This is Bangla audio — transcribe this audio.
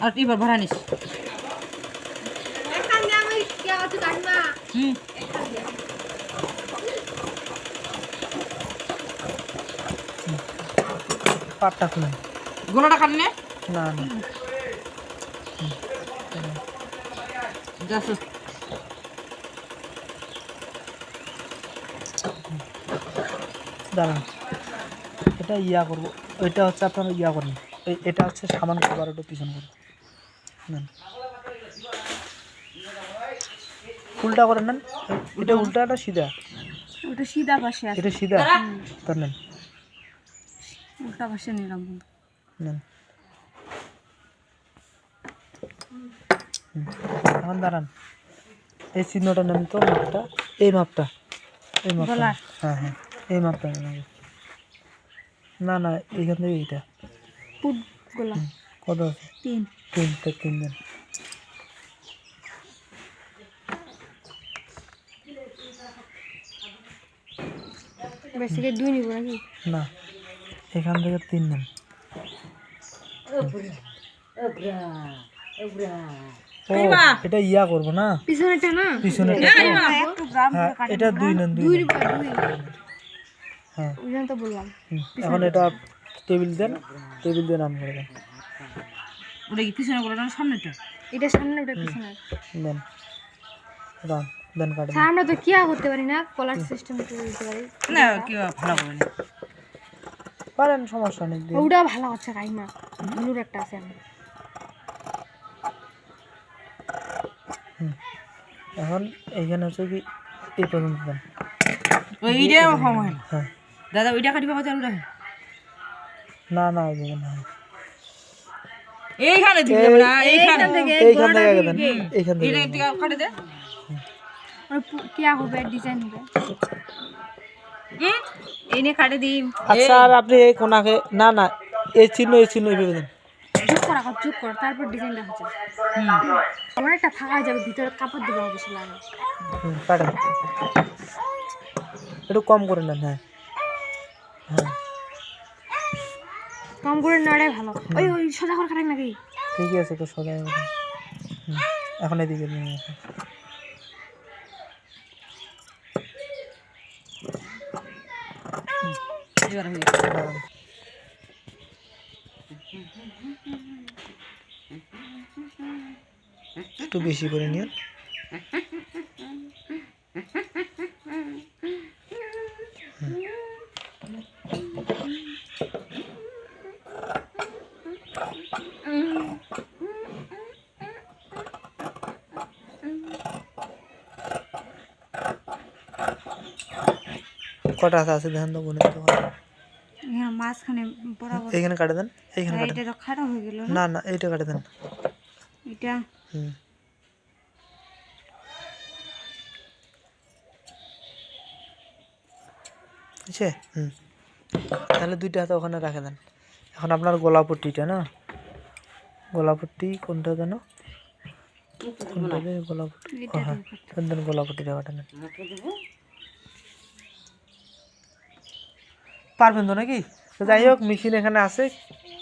আর এবার ভরা নিস। হুম। পাটটা খুলেন গোলাটা কাটনে না। না দাঁড়ান এটা ইয়া করব। ওইটা হচ্ছে আপনারা ইয়া করবেন এটা হচ্ছে সামান খাবার ওটা পিছন করব নেন। উল্টা করে নেন। এটা উল্টাটা সিধা? ওটা সিধা পাশে আছে। এটা সিধা? তার নেন। উল্টা পাশে নিলাম নেন। এখন দাঁড়ান। এই চিহ্নটা নেন তো মাপটা। এই মাপটা। এই মাপটা? হ্যাঁ হ্যাঁ। এই মাপটা না না এইখান থেকে এইটা। পুট গোলা কত আছে? তিন। তিনটা তিন দিন। বেশি দুই নিব নাকি? না এখান থেকে তিন দিন। এটা ইয়া করব না? পিছনেটা না? পিছনে গ্রাম হ্যাঁ এটা দুই নেন দুই নেন। হ্যাঁ। তো বললাম। এখন এটা টেবিল দেন টেবিল দিয়ে নাম করে দেন। ওটা কি পিছনে না সামনেটা এটা সামনে ওটা পিছনে। দেন। রান দেন স্যার আমরা তো কি আর করতে পারি না? কলার সিস্টেম করে দিতে পারি। না কি ভালো করে না। পারেন সমস্যা নেই দিন। ওটা ভালো আছে কাইমা। ব্লুর একটা আছে হুম। এখন এইখানে হচ্ছে কি এই পর্যন্ত দেন। না। হ্যাঁ। দাদা ওইটা কাটিবা কথা ওটা। না না না। এইখানে দিবি না এইখানে। এইখান থেকে দেন থেকে একটু কাটে দে। কি হবে ডিজাইন হবে। নিয়ে কাটে দিই আচ্ছা আর আপনি এই কোনাকে না না এই চিহ্ন এই চিহ্ন এইভাবে দেন। যোগ করা কর, যোগ কর তারপর ডিজাইন দেখা যায় আমার একটা ফাঁকা যাবে ভিতরে কাপড় দেবো হবে লাগে একটু কম করে নেন হ্যাঁ। হ্যাঁ। কম করে নাড়াই ভালো ওই ওই সোজা করে নাকি ঠিকই আছে তো সোজা এখন এদিকে নিয়ে। দাঁড়ান। একটু বেশি করে নিন কটা আছে? আছে ধ্যান তো গুনে তো হ্যাঁ মাঝখানে বরাবর। এইখানে কাটে দেন এইখানে কাটে এটা খারাপ হয়ে গেল না? না এইটা কাটে দেন। এটা? হুম। বুঝছে হুম। তাহলে দুইটা হাতে ওখানে রাখে দেন। এখন আপনার গোলাপট্টিটা না? গোলাপট্টি কোনটা যেন? কোনটা ও হ্যাঁ কাটে নেন। পারবেন তো নাকি? তো যাই হোক মেশিন এখানে আছে।